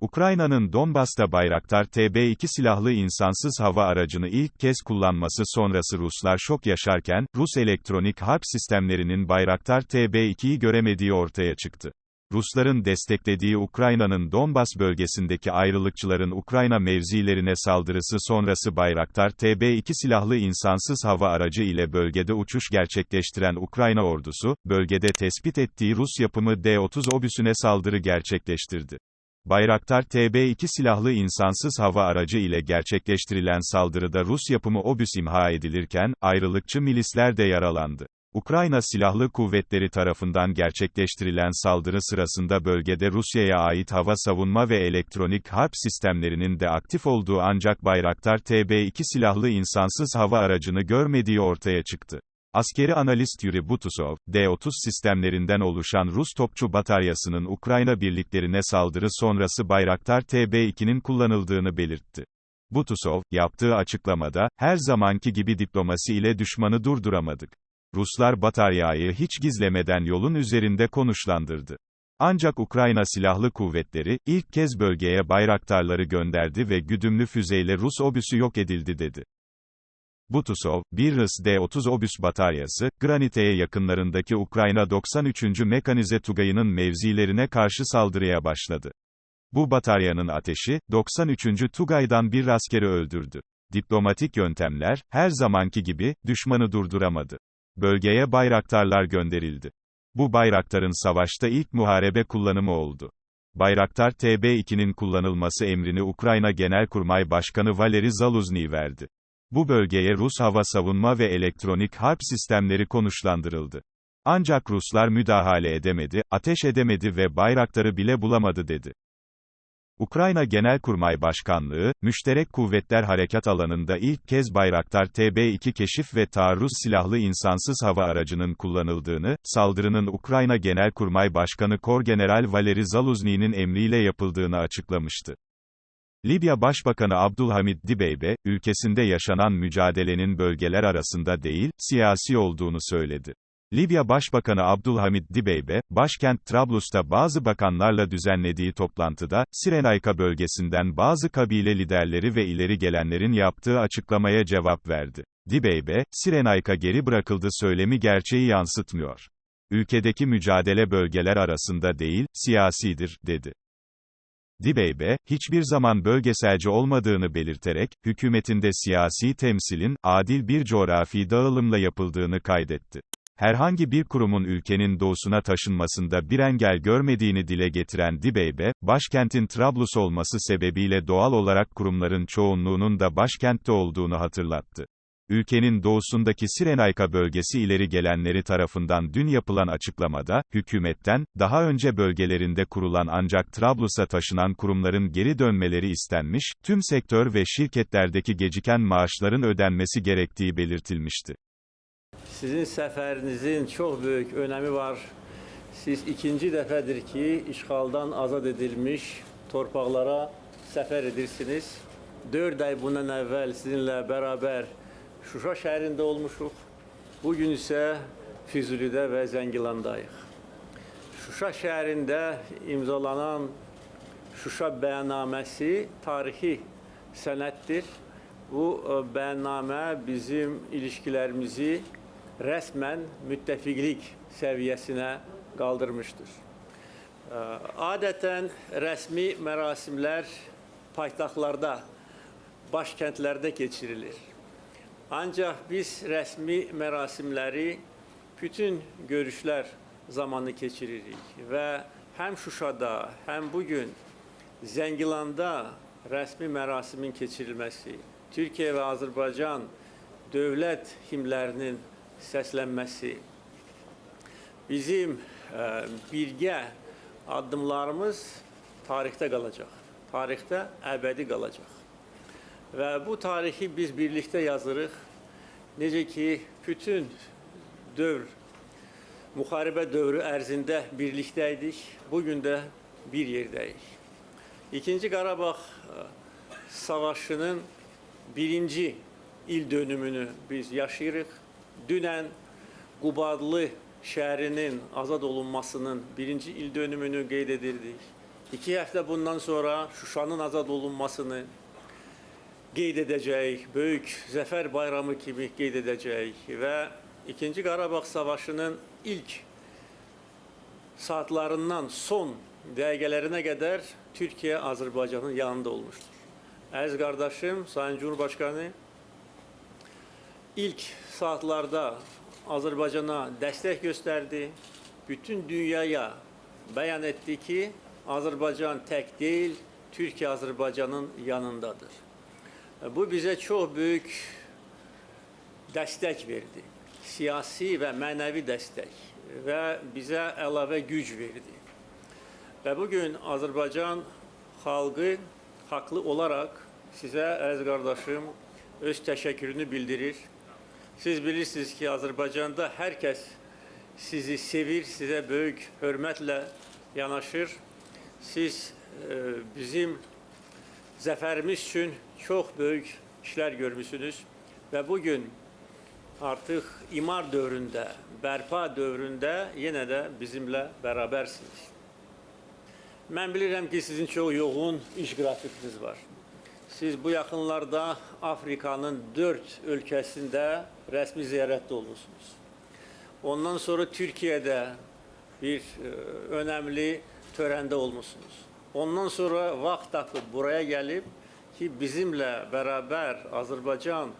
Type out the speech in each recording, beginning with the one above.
Ukrayna'nın Donbas'ta Bayraktar TB2 silahlı insansız hava aracını ilk kez kullanması sonrası Ruslar şok yaşarken, Rus elektronik harp sistemlerinin Bayraktar TB2'yi göremediği ortaya çıktı. Rusların desteklediği Ukrayna'nın Donbas bölgesindeki ayrılıkçıların Ukrayna mevzilerine saldırısı sonrası Bayraktar TB2 silahlı insansız hava aracı ile bölgede uçuş gerçekleştiren Ukrayna ordusu, bölgede tespit ettiği Rus yapımı D-30 obüsüne saldırı gerçekleştirdi. Bayraktar TB2 silahlı insansız hava aracı ile gerçekleştirilen saldırıda Rus yapımı obüs imha edilirken, ayrılıkçı milisler de yaralandı. Ukrayna Silahlı Kuvvetleri tarafından gerçekleştirilen saldırı sırasında bölgede Rusya'ya ait hava savunma ve elektronik harp sistemlerinin de aktif olduğu ancak Bayraktar TB2 silahlı insansız hava aracını görmediği ortaya çıktı. Askeri analist Yuri Butusov, D-30 sistemlerinden oluşan Rus topçu bataryasının Ukrayna birliklerine saldırı sonrası Bayraktar TB2'nin kullanıldığını belirtti. Butusov, yaptığı açıklamada, her zamanki gibi diplomasi ile düşmanı durduramadık. Ruslar bataryayı hiç gizlemeden yolun üzerinde konuşlandırdı. Ancak Ukrayna Silahlı Kuvvetleri, ilk kez bölgeye bayraktarları gönderdi ve güdümlü füzeyle Rus obüsü yok edildi dedi. Butusov, bir RS-D-30 obüs bataryası, Granite'ye yakınlarındaki Ukrayna 93. Mekanize Tugayı'nın mevzilerine karşı saldırıya başladı. Bu bataryanın ateşi, 93. Tugay'dan bir askeri öldürdü. Diplomatik yöntemler, her zamanki gibi, düşmanı durduramadı. Bölgeye bayraktarlar gönderildi. Bu bayraktarın savaşta ilk muharebe kullanımı oldu. Bayraktar TB2'nin kullanılması emrini Ukrayna Genelkurmay Başkanı Valeri Zaluzny verdi. Bu bölgeye Rus hava savunma ve elektronik harp sistemleri konuşlandırıldı. Ancak Ruslar müdahale edemedi, ateş edemedi ve bayraktarı bile bulamadı dedi. Ukrayna Genelkurmay Başkanlığı, Müşterek Kuvvetler Harekat Alanı'nda ilk kez Bayraktar TB2 keşif ve taarruz silahlı insansız hava aracının kullanıldığını, saldırının Ukrayna Genelkurmay Başkanı Korgeneral Valeri Zaluzny'nin emriyle yapıldığını açıklamıştı. Libya Başbakanı Abdülhamid Dibeybe, ülkesinde yaşanan mücadelenin bölgeler arasında değil, siyasi olduğunu söyledi. Libya Başbakanı Abdülhamid Dibeybe, başkent Trablus'ta bazı bakanlarla düzenlediği toplantıda, Sirenayka bölgesinden bazı kabile liderleri ve ileri gelenlerin yaptığı açıklamaya cevap verdi. Dibeybe, Sirenayka geri bırakıldı söylemi gerçeği yansıtmıyor. Ülkedeki mücadele bölgeler arasında değil, siyasidir, dedi. Dibeybe, hiçbir zaman bölgeselci olmadığını belirterek, hükümetinde siyasi temsilin, adil bir coğrafi dağılımla yapıldığını kaydetti. Herhangi bir kurumun ülkenin doğusuna taşınmasında bir engel görmediğini dile getiren Dibeybe, başkentin Trablus olması sebebiyle doğal olarak kurumların çoğunluğunun da başkentte olduğunu hatırlattı. Ülkenin doğusundaki Sirenayka bölgesi ileri gelenleri tarafından dün yapılan açıklamada, hükümetten, daha önce bölgelerinde kurulan ancak Trablus'a taşınan kurumların geri dönmeleri istenmiş, tüm sektör ve şirketlerdeki geciken maaşların ödenmesi gerektiği belirtilmişti. Sizin seferinizin çok büyük önemi var. Siz ikinci defedir ki işgaldan azad edilmiş torpaqlara sefer edirsiniz. Dörd ay bundan evvel sizinle beraber Şuşa şehrinde olmuşuk. Bugün ise Füzuli'de ve Zengilan'dayıq. Şuşa şehrinde imzalanan Şuşa bəyannaməsi tarixi sənəddir. Bu e, bəyannamə bizim ilişkilərimizi resmen müttefiklik seviyesine kaldırmıştır. Ee, Adeten resmi merasimler paytahtlarda, başkentlerde geçirilir. Ancak biz resmi merasimleri bütün görüşler zamanı geçiririk ve hem Şuşa'da hem bugün Zengilan'da resmi merasimin geçirilmesi, Türkiye ve Azerbaycan devlet himlerinin səslənməsi, bizim ə, birgə addımlarımız tarixdə qalacaq. Tarixdə əbədi qalacaq. Və bu tarixi biz birlikdə yazırıq. Necə ki, bütün dövr, müharibə dövrü ərzində birlikdəydik, bugün də bir yerdəyik. İkinci Qarabağ ə, savaşının birinci il dönümünü biz yaşayırıq. Dünen Qubadlı şehrinin azad olunmasının birinci il dönümünü qeyd edirdik. İki həftə bundan sonra Şuşanın azad olunmasını qeyd edəcəyik, böyük zəfər bayramı kimi qeyd edəcəyik və İkinci Qarabağ Savaşının ilk saatlarından son dəqiqələrinə qədər Türkiyə Azərbaycanın yanında olmuşdur. Əziz qardaşım, Sayın Cumhurbaşkanı ilk saatlarda Azərbaycana dəstək göstərdi. Bütün dünyaya bəyan etdi ki, Azərbaycan tək deyil, Türkiyə Azərbaycanın yanındadır. Bu bizə çox böyük dəstək verdi. Siyasi və mənəvi dəstək və bizə əlavə güc verdi. Və bu gün Azərbaycan xalqı haqlı olaraq sizə əziz qardaşım öz təşəkkürünü bildirir. Siz bilirsiniz ki, Azərbaycanda hər kəs sizi sevir, sizə böyük hörmətlə yanaşır. Siz e, bizim zəfərimiz üçün çox böyük işlər görmüsünüz və bu gün artıq imar dövründə, bərpa dövründə yenə də bizimlə bərabərsiniz. Mən bilirəm ki, sizin çox yoğun iş qrafikiniz var. Siz bu yaxınlarda Afrikanın dörd ölkəsində rəsmi ziyarətdə olursunuz. Ondan sonra Türkiyədə bir e, önemli törende olmuşsunuz. Ondan sonra tapıb buraya gelip ki bizimle beraber Azerbaycan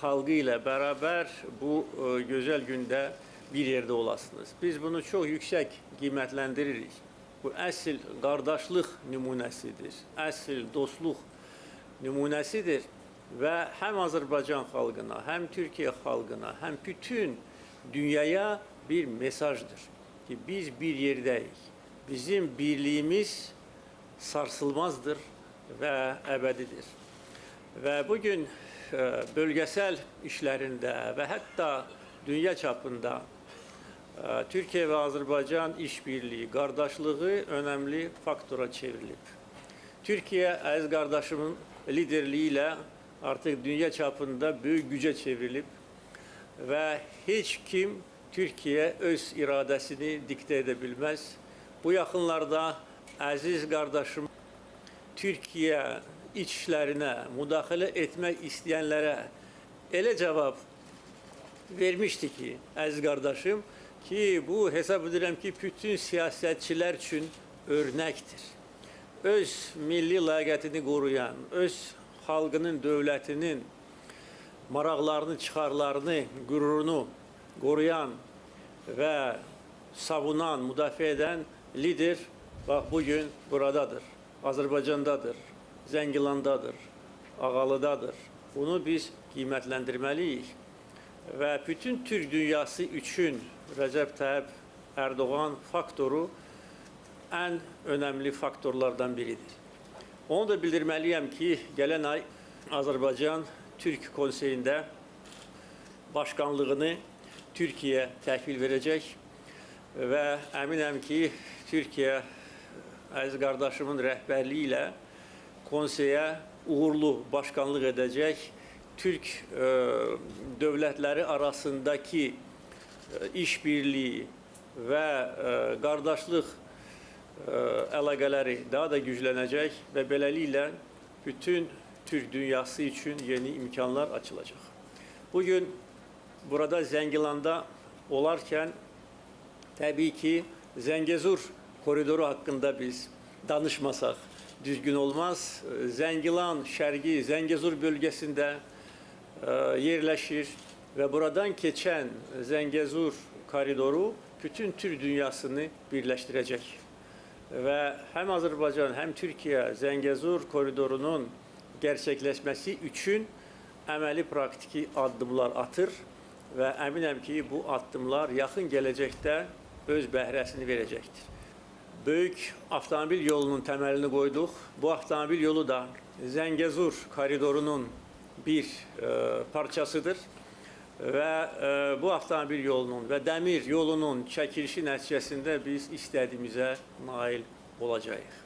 halkı ile beraber bu e, güzel günde bir yerde olasınız. Biz bunu çok yüksek kıymetlendiririk. Bu əsl qardaşlıq nümunəsidir, əsl dostluq nümunəsidir və həm Azərbaycan xalqına, həm Türkiyə xalqına, həm bütün dünyaya bir mesajdır ki biz bir yerdəyik. Bizim birliyimiz sarsılmazdır və əbədidir. Və bu gün e, bölgəsəl işlərində və hətta dünya çapında e, Türkiyə və Azərbaycan işbirliyi, qardaşlığı önəmli faktora çevrilib. Türkiyə əziz qardaşımın liderliyi ilə artıq dünya çapında böyük gücə çevrilib və heç kim Türkiyə öz iradəsini diktə edə bilməz. Bu yaxınlarda əziz qardaşım Türkiyə iç işlərinə müdaxilə etmək istəyənlərə elə cavab vermişdi ki, əziz qardaşım ki, bu hesab edirəm ki, bütün siyasətçilər üçün örnəkdir. Öz milli ləyaqətini qoruyan, öz xalqının, dövlətinin maraqlarını, çıxarlarını, qürurunu qoruyan və savunan, müdafiə edən lider bax bugün buradadır. Azərbaycandadır, Zəngilandadır, Ağalıdadır. Bunu biz qiymətləndirməliyik. Və bütün Türk dünyası üçün Rəcəb Tayyip Erdoğan faktoru ən önəmli faktorlardan biridir. Onu da bildirməliyəm ki, gələn ay Azərbaycan Türk Konseyində başkanlığını Türkiyə təhvil verəcək və əminəm ki, Türkiyə əziz qardaşımın rəhbərliyi ilə konseyə uğurlu başkanlıq edəcək. Türk e, dövlətləri arasındakı e, işbirliyi və e, qardaşlıq e, daha da güclənəcək və beləliklə bütün Türk dünyası üçün yeni imkanlar açılacaq. Bugün burada Zəngilanda olarkən təbii ki Zəngezur koridoru hakkında biz danışmasak düzgün olmaz. Zengilan şərqi Zəngezur bölgesinde e, yerleşir ve buradan geçen Zəngezur koridoru bütün Türk dünyasını birleştirecek. Ve hem Azerbaycan hem Türkiye Zəngezur koridorunun gerçekleşmesi için əməli praktiki addımlar atır və əminəm ki, bu addımlar yaxın gələcəkdə öz bəhrəsini verəcəkdir. Böyük avtomobil yolunun təməlini qoyduq. Bu avtomobil yolu da Zəngezur koridorunun bir e, parçasıdır və e, bu avtomobil yolunun və dəmir yolunun çəkilişi nəticəsində biz istədiyimizə nail olacağıq.